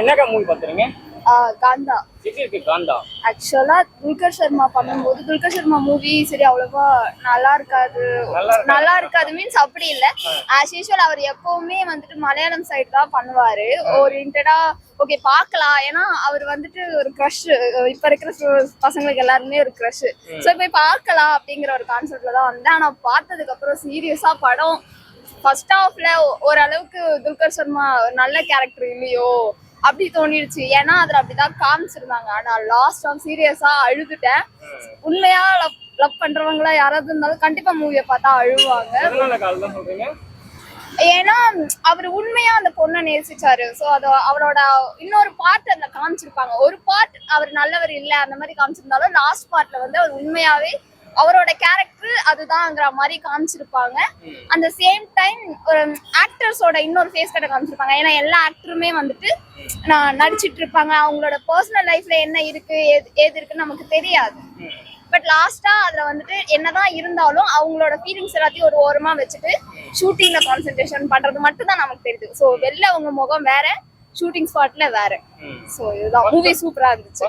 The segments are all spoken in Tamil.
என்னக்கா மூவி பார்த்துறீங்க காந்தா எப்படி இருக்கு காந்தா. ஆக்சுவலா துல்கர் சர்மா பண்ணும்போது துல்கர் சர்மா மூவி சரி அவ்வளவா நல்லா இருக்காது. நல்லா இருக்காது. மீன்ஸ் அப்படி இல்ல. ஆஸ் யூஷுவல் அவர் எப்பவுமே வந்துட்டு மலையாளம் சைடு தான் பண்ணுவாரு. ஓரியன்டா ஓகே பார்க்கலாம். ஏன்னா அவர் வந்துட்டு ஒரு க்ரஷ் இப்ப இருக்கிற பசங்களுக்கு எல்லாருமே ஒரு க்ரஷ் ஸோ போய் பார்க்கலாம் அப்படிங்கிற ஒரு கான்செப்ட்ல தான் வந்தேன். ஆனா பார்த்ததுக்கு அப்புறம் சீரியஸா படம் ஃபர்ஸ்ட் ஹாஃப்ல ஓரளவுக்கு துல்கர் சர்மா நல்ல கேரக்டர் இல்லையோ அப்படி தோணிடுச்சு ஏன்னா அதுல அப்படிதான் காமிச்சிருந்தாங்க. ஆனா லாஸ்ட் ஆஃப் சீரியஸா அழுதுட்டேன். உண்மையா லவ் லவ் பண்றவங்களா யாராவது இருந்தாலும் கண்டிப்பா மூவியை பார்த்தா அழுவாங்க. ஏன்னா அவர் உண்மையா அந்த பொண்ணை நேசிச்சாரு. சோ அது அவரோட இன்னொரு பார்ட் அதுல காமிச்சிருப்பாங்க. ஒரு பார்ட் அவர் நல்லவர் இல்ல அந்த மாதிரி காமிச்சிருந்தாலும் லாஸ்ட் பார்ட்ல வந்து அவர் உண்மையாவே அவரோட கேரக்டர் அதுதான்ங்கிற மாதிரி காமிச்சிருப்பாங்க. அந்த சேம் டைம் ஒரு ஆக்டர்ஸோட இன்னொரு ஃபேஸ் கட்ட காமிச்சிருப்பாங்க. ஏன்னா எல்லா ஆக்டருமே வந்துட்டு நான் நடிச்சிட்டு இருப்பாங்க. அவங்களோட பர்சனல் லைஃப்ல என்ன இருக்கு ஏது ஏது இருக்குன்னு நமக்கு தெரியாது. பட் லாஸ்டா அதுல வந்துட்டு என்னதான் இருந்தாலும் அவங்களோட ஃபீலிங்ஸ் எல்லாத்தையும் ஒரு ஓரமா வச்சுட்டு ஷூட்டிங்ல கான்சென்ட்ரேஷன் பண்றது மட்டும் தான் நமக்கு தெரியுது. ஸோ வெளில அவங்க முகம் வேற ஷூட்டிங் ஸ்பாட்ல வேற. ஸோ இதுதான். மூவி சூப்பரா இருந்துச்சு.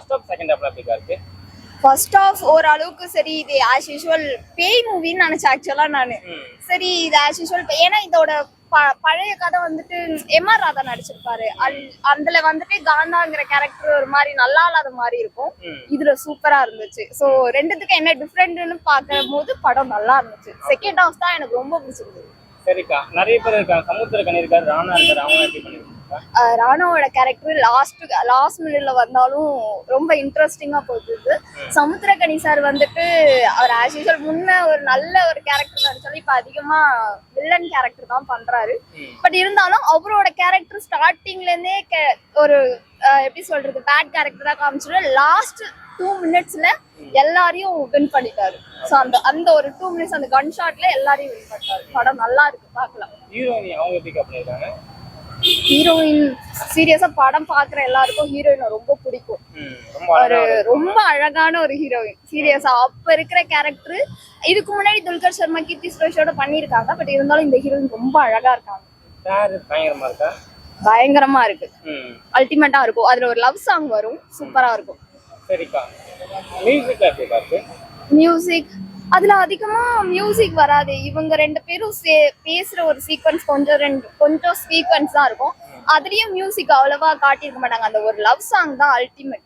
ஃபர்ஸ்ட் ஆஃப் ஓரளவுக்கு சரி இது ஆஸ் யூஷுவல் பேய் மூவின்னு நினைச்சேன் ஆக்சுவலா நானு. சரி இது ஆஸ் யூஷுவல் ஏன்னா இதோட ப- பழைய கதை வந்துட்டு எம் ஆர் ராதா நடிச்சிருப்பாரு. அல்- அதுல வந்துட்டு காந்தாங்கிற கேரக்டர் ஒரு மாதிரி நல்லா இல்லாத மாதிரி இருக்கும். இதுல சூப்பரா இருந்துச்சு. சோ ரெண்டுத்துக்கு என்ன டிஃப்ரெண்ட்னு பார்க்கும் போது படம் நல்லா இருந்துச்சு. செகண்ட் ஹாஃப் தான் எனக்கு ரொம்ப பிடிச்சிருந்தது. சரிக்கா. நிறைய பேர் இருக்காங்க. சமுத்திரக்கணி இருக்காரு ராணா இருக்காரு. அவங்க எப்படி பண்ணிருக்காங்க? ராணாவோட கேரக்டர் லாஸ்ட் லாஸ்ட் மினிட்ல வந்தாலும் ரொம்ப இன்ட்ரெஸ்டிங்கா போகுது சமுத்திரகனி சார் வந்துட்டு அவர் ஆஸ் யூஷுவல் முன்ன ஒரு நல்ல ஒரு கேரக்டர் நடிச்சாலும் இப்ப அதிகமா வில்லன் கேரக்டர் தான் பண்றாரு. பட் இருந்தாலும் அவரோட கேரக்டர் ஸ்டார்டிங்ல இருந்தே ஒரு எப்படி சொல்றது பேட் கேரக்டரா காமிச்சிட்டு லாஸ்ட் டூ மினிட்ஸ்ல எல்லாரையும் வின் பண்ணிட்டாரு. ஸோ அந்த அந்த ஒரு டூ மினிட்ஸ் அந்த கன் ஷாட்ல எல்லாரையும் வின் பண்ணிட்டாரு. படம் நல்லா இருக்கு பார்க்கலாம். ஹீரோயினி பண்ணிருக்காங்க சீரியஸா படம் பாக்குற எல்லாருக்கும் ஹீரோயினை ரொம்ப பிடிக்கும். ஒரு. ரொம்ப அழகான ஒரு ஹீரோயின் சீரியஸா அப்ப இருக்கிற கேரக்டர் இதுக்கு முன்னாடி துல்கர் சர்மா கீர்த்தி சுரேஷோட பண்ணியிருக்காங்க. பட் இருந்தாலும் இந்த ஹீரோயின் ரொம்ப அழகா இருக்காங்க. பயங்கரமா இருக்கா? பயங்கரமா இருக்கு. அல்டிமேட்டா இருக்கும். அதுல ஒரு லவ் சாங் வரும். சூப்பரா இருக்கும். சரிக்கா மியூசிக் மியூசிக் அதுல அதிகமா மியூசிக் வராது. இவங்க ரெண்டு பேரும் சே- பேசுற ஒரு சீக்வன்ஸ் கொஞ்சம் ரெண்டு கொஞ்சம் சீக்வன்ஸ் தான் இருக்கும். அதுலயும் மியூசிக் அவ்வளவா காட்டியிருக்க மாட்டாங்க. அந்த ஒரு லவ் சாங் தான் அல்டிமேட்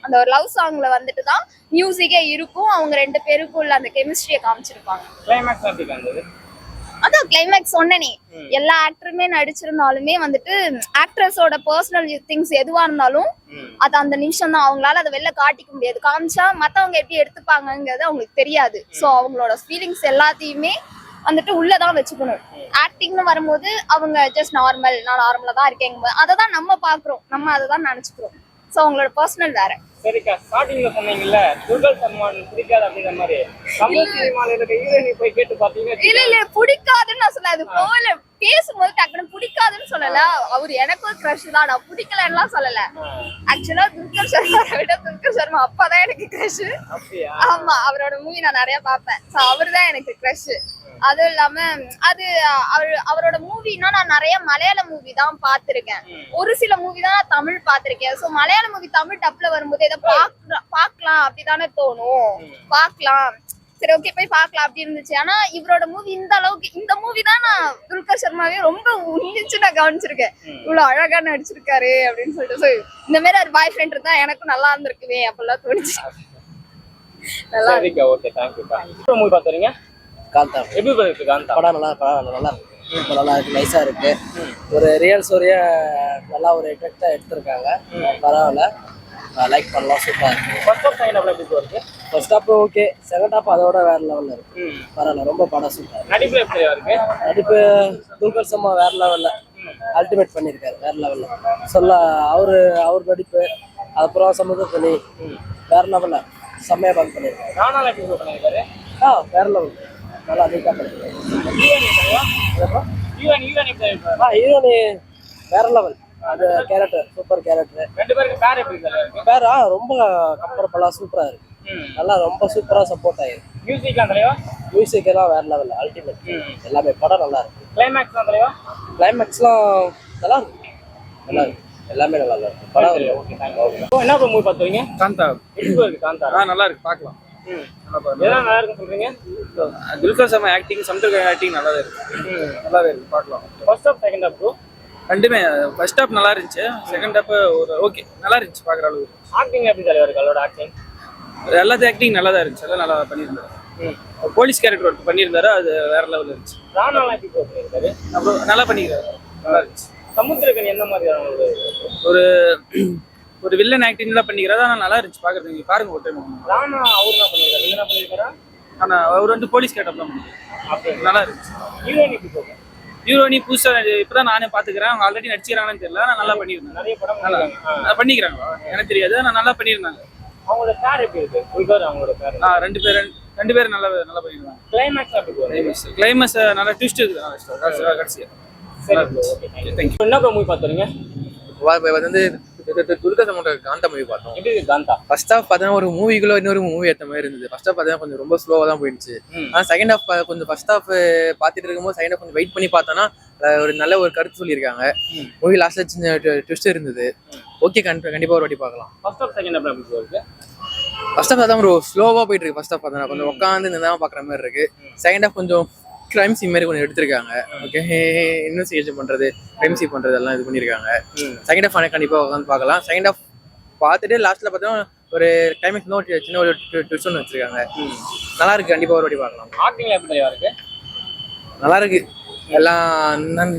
அந்த ஒரு லவ் சாங்ல வந்துட்டு தான் மியூசிக்கே இருக்கும். அவங்க ரெண்டு பேருக்குள்ள அந்த கெமிஸ்ட்ரியை காமிச்சிருப்பாங்க. கிளைமேக்ஸ் அதான் கிளைமேக்ஸ் சொன்னனே எல்லா ஆக்டருமே நடிச்சிருந்தாலுமே வந்துட்டு ஆக்ட்ரஸோட பர்சனல் திங்ஸ் எதுவா இருந்தாலும். அது அந்த நிமிஷம் தான் அவங்களால அதை வெளில காட்டிக்க முடியாது. காமிச்சா மத்தவங்க எப்படி எடுத்துப்பாங்கங்கிறது அவங்களுக்கு தெரியாது. சோ அவங்களோட ஃபீலிங்ஸ் எல்லாத்தையுமே வந்துட்டு உள்ளதான் வச்சுக்கணும். ஆக்டிங்னு வரும்போது அவங்க ஜஸ்ட் நார்மல் நான் நார்மலா தான் இருக்கேங்க. அதை தான் நம்ம பாக்குறோம் நம்ம அதை தான் நினைச்சுக்கிறோம். சோ அவங்களோட பர்சனல் வேற. சரிக்கா. ஸ்டார்டிங்ல சொன்னீங்கல்ல துர்கல் சல்மான் பிடிக்காது அப்படிங்கிற மாதிரி. தமிழ் சினிமால இருக்க ஹீரோயினி போய் கேட்டு பாத்தீங்கன்னா இல்ல இல்ல பிடிக்காதுன்னு நான் சொல்ல அது போல பேசும்போது டக்குனு பிடிக்காதுன்னு சொல்லல. அவர் எனக்கும் கிரஷ் தான். நான் பிடிக்கலன்னா சொல்லல. ஆக்சுவலா துல்கர் சர்மா விட துல்கர் சர்மா அப்பதான் எனக்கு கிரஷ் ஆமா அவரோட மூவி நான் நிறைய பார்ப்பேன். சோ அவர் தான் எனக்கு கிரஷ் அதுவும் இல்லாம அது அவர் அவரோட மூவினா நான் நிறைய மலையாள மூவி தான் பார்த்திருக்கேன். ஒரு சில மூவி தான் நான் தமிழ் பார்த்திருக்கேன். சோ மலையாள மூவி தமிழ் டப்ல வரும்போது இதை பார்க்கலாம் பார்க்கலாம் அப்படிதானே தோணும். பார்க்கலாம். சரி ஓகே போய் பார்க்கலாம் அப்படி இருந்துச்சு. ஆனா இவரோட மூவி இந்த அளவுக்கு இந்த மூவி தான் நான் துல்கர் சர்மாவே ரொம்ப உன்னிச்சு நான் கவனிச்சிருக்கேன். இவ்வளவு அழகா நடிச்சிருக்காரு அப்படின்னு சொல்லிட்டு. So இந்த மாதிரி ஒரு பாய் ஃப்ரெண்ட் இருந்தா எனக்கும் நல்லா இருந்திருக்குமே அப்பெல்லாம் தோணுச்சு. நல்லா ஓகே இப்போ மூவி பார்த்துறீங்க? காந்தா எப்படி இருக்கு காந்தா படம் நல்லா படம் நல்லா இருக்கு. நல்லா இருக்கு நைஸாக இருக்கு. ஒரு ரியல் ஸ்டோரியை நல்லா ஒரு எஃபெக்டாக எடுத்திருக்காங்க. பரவாயில்ல. லைக் பண்ணலாம் சூப்பராக இருக்கு. ஃபர்ஸ்ட் ஆஃப் செகண்ட் எப்படி இருக்கு? First half okay second half அதோட வேற லெவலில் இருக்கு. பரவாயில்ல ரொம்ப படம் சூப்பர் நடிப்புல எப்படி இருக்கு? நடிப்பு துல்கர் சம்மா வேற லெவலில் அல்டிமேட் பண்ணியிருக்காரு வேற லெவலில் சொல்ல அவரு அவர் நடிப்பு அப்புறம் சமுதிரக்கணி வேற லெவலில் செம்மையாக பார்க்க பண்ணியிருக்காரு ஆ வேற லெவல் நல்லா நீட்டாக பண்ணியிருக்காரு ஹீரோயின் இருக்கு? வேற லெவல் அது கேரக்டர் சூப்பர் கேரக்டர் ரெண்டு பேருக்கு பேர் எப்படி இருக்கு வேற ஆ, ரொம்ப கம்பரபுளாக சூப்பராக இருக்கு. நல்லா ரொம்ப சூப்பராக சப்போர்ட் ஆயிருக்கு. மியூசிக்லாம் தலைவா மியூசிக் எல்லாம் வேற லெவல் அல்டிமேட் எல்லாமே படம் நல்லா இருக்கு. கிளைமேக்ஸ்லாம் தலைவா கிளைமேக்ஸ்லாம் நல்லா இருக்கு. நல்லா இருக்கு. எல்லாமே நல்லா ஓகே தேங்க்யூ என்ன ப்ரோ மூவி பார்த்துறீங்க காந்தா இருக்கு ஆ நல்லா இருக்கு. பார்க்கலாம். நல்லா இருக்குன்னு சொல்றீங்க? துல்கர் சர்மா ஆக்டிங் சமுத்திர ஆக்டிங் நல்லாவே இருக்கு. நல்லாவே இருக்கு பார்க்கலாம். ஃபர்ஸ்ட் ஆஃப் செகண்ட் ஆஃப் ரெண்டுமே ஃபர்ஸ்ட் ஹாப் நல்லா இருந்துச்சு. செகண்ட் ஹாப் ஒரு ஓகே நல்லா இருந்துச்சு பார்க்குற அளவுக்கு ஆக்டிங் எப்படி தலைவர் இருக்கு அவரோட ஆக்டிங் ஆக்டிங் நல்லா தான் இருந்துச்சு. எல்லாம் நல்லா பண்ணியிருந்தாரு. போலீஸ் கேரக்டர் ஒர்க் பண்ணியிருந்தாரு அது வேற லெவலில் இருந்துச்சு. அப்புறம் நல்லா பண்ணிக்கிறாரு நல்லா இருந்துச்சு. சமுத்திரக்கன் எந்த மாதிரியான ஒரு ஒரு வில்லன் ஆக்டிங்லாம் பண்ணிக்கிறாரு. ஆனால் நல்லா இருந்துச்சு பார்க்குறதுக்கு நீங்க பாருங்க ஒரு டைம் ராணா அவர் என்ன பண்ணியிருக்காரு என்ன பண்ணியிருக்காரா ஆனால் அவர் வந்து போலீஸ் கேட்டப் தான். அப்படிங்களா நல்லா இருந்துச்சு. ஹீரோயின் எப்படி போகும் ஹீரோனி புதுசாக இப்பதான் நானே பார்த்துக்கிறேன் அவங்க ஆல்ரெடி நடிச்சுக்கிறாங்கன்னு தெரியல. ஆனால் நல்லா பண்ணியிருந்தாங்க. நிறைய படம் நல்லா பண்ணிக்கிறாங்களா? எனக்கு தெரியாது. ஆனால் நல்லா பண்ணியிருந்தாங்க. அவங்களோட பேர் எப்படி இருக்கு? அவங்களோட பேர். ஆ ரெண்டு பேர் ரெண்டு பேரும் நல்லா நல்லா பண்ணியிருந்தாங்க. கிளைமேக்ஸ் போகுது? கிளைமேக்ஸ் கிளைமேக்ஸ் நல்லா ட்விஸ்ட் இருக்குது நல்லா கடைசியா சரி ஓகே தேங்க்யூ என்ன மூவி பார்த்துறீங்க வந்து துர்கா சமோட காந்தா மூவி பார்த்தோம். எப்படி காந்தா? ஃபர்ஸ்ட் ஹாஃப் பார்த்தீங்கன்னா ஒரு மூவிக்குள்ள இன்னொரு மூவி ஏற்ற மாதிரி இருந்தது. ஃபர்ஸ்ட் ஹாஃப் பார்த்தீங்கன்னா கொஞ்சம் ரொம்ப ஸ்லோவாக தான் போயிடுச்சு. ஆனால் செகண்ட் ஹாஃப் கொஞ்சம் ஃபர்ஸ்ட் ஹாஃப் பார்த்துட்டு இருக்கும்போது செகண்ட் ஹாஃப் கொஞ்சம் வெயிட் பண்ணி பார்த்தோன்னா ஒரு நல்ல ஒரு கருத்து சொல்லியிருக்காங்க. மூவி லாஸ்ட்ல சின்ன ட்விஸ்ட் இருந்தது. ஓகே கண்டிப்பாக ஒரு வாட்டி பார்க்கலாம். ஃபர்ஸ்ட் ஆஃப் செகண்ட் எப்படி ப்ரோ இருக்கு ஃபர்ஸ்ட் ஹாஃப் தான் ஒரு ஸ்லோவாக போயிட்டு இருக்கு. ஃபர்ஸ்ட் ஹாஃப் பார்த்தா கொஞ்சம் உட்காந்து நிதாம பார்க்குற மாதிரி இருக்கு. செகண்ட் ஹாஃப் கொஞ்சம் கிரைம் சீன் மாதிரி கொஞ்சம் எடுத்திருக்காங்க. ஓகே இன்வெஸ்டிகேஷன் பண்றது கிரைம் சீன் பண்றது எல்லாம் இது பண்ணியிருக்காங்க. செகண்ட் ஹாஃப் கண்டிப்பாக உட்காந்து பார்க்கலாம். செகண்ட் ஹாஃப் பார்த்துட்டு லாஸ்ட்ல பார்த்தோம்னா ஒரு கிளைமேக்ஸ் ஒரு சின்ன ஒரு ட்விஸ்ட் ஒன்று வச்சிருக்காங்க. நல்லா இருக்கு கண்டிப்பாக ஒரு வாட்டி பார்க்கலாம். ஆக்டிங் எப்படி இருக்கு? நல்லா இருக்கு. எல்லாம்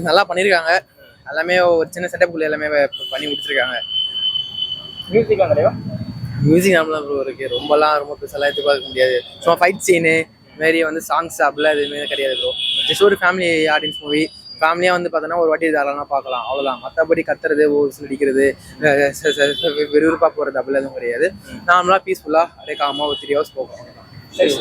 நல்லா பண்ணியிருக்காங்க எல்லாமே ஒரு சின்ன செட்டப்புக்குள்ள எல்லாமே பண்ணி முடிச்சிருக்காங்க. மியூசிக் மியூசிக் நம்மளாம் ப்ரோ இருக்கு. ரொம்பலாம் ரொம்ப பெருசாலாம் எதிர்பார்க்க முடியாது. சும்மா ஃபைட் சீனு மாரி வந்து சாங்ஸ் அப்படிலாம் எதுவுமே கிடையாது ப்ரோ ஜஸ்ட் ஒரு ஃபேமிலி ஆடியன்ஸ் மூவி ஃபேமிலியாக வந்து பார்த்தோன்னா ஒரு வாட்டி தாராளமாக பார்க்கலாம். அவ்வளோதான் மற்றபடி கத்துறது ஒரு அடிக்கிறது விறுவிறுப்பாக போகிறது அப்படிலாம் எதுவும் கிடையாது. நார்மலாக பீஸ்ஃபுல்லாக அப்படியே காமாக ஒரு த்ரீ ஹவர்ஸ் போகும். சரி